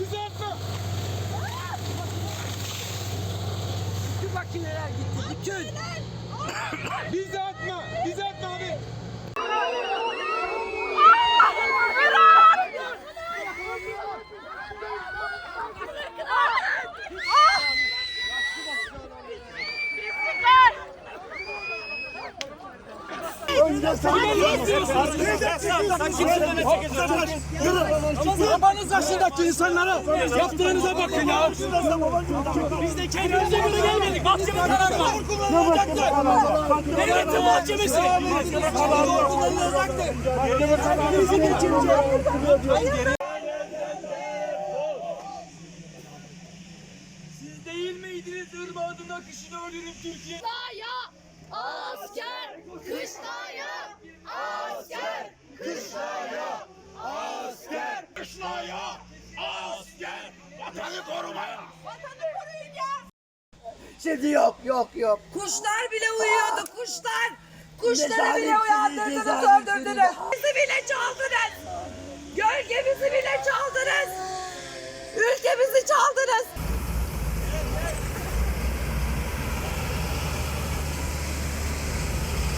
Düzeltme. Bütün makineler gitti. Bütün. Biz Babanız yaşındaki insanlara yaptığınıza bakın ya. Biz de kendimize göre gelmedik. Mahkeme kararı var. Devletin mahkemesi. Siz değil miydiniz ırmağının akışını ölürüm Türkiye? Kışlaya asker, kışlaya asker, kışlaya asker, kışlaya asker, vatanı korumaya. Vatanı koruyun ya. Şimdi yok yok yok. Kuşlar bile uyuyordu kuşlar. Kuşları bile uyandırdınız öldürdünüz. Bizi bile çaldınız. Gölgemizi bile çaldınız. Ülkemizi çaldınız.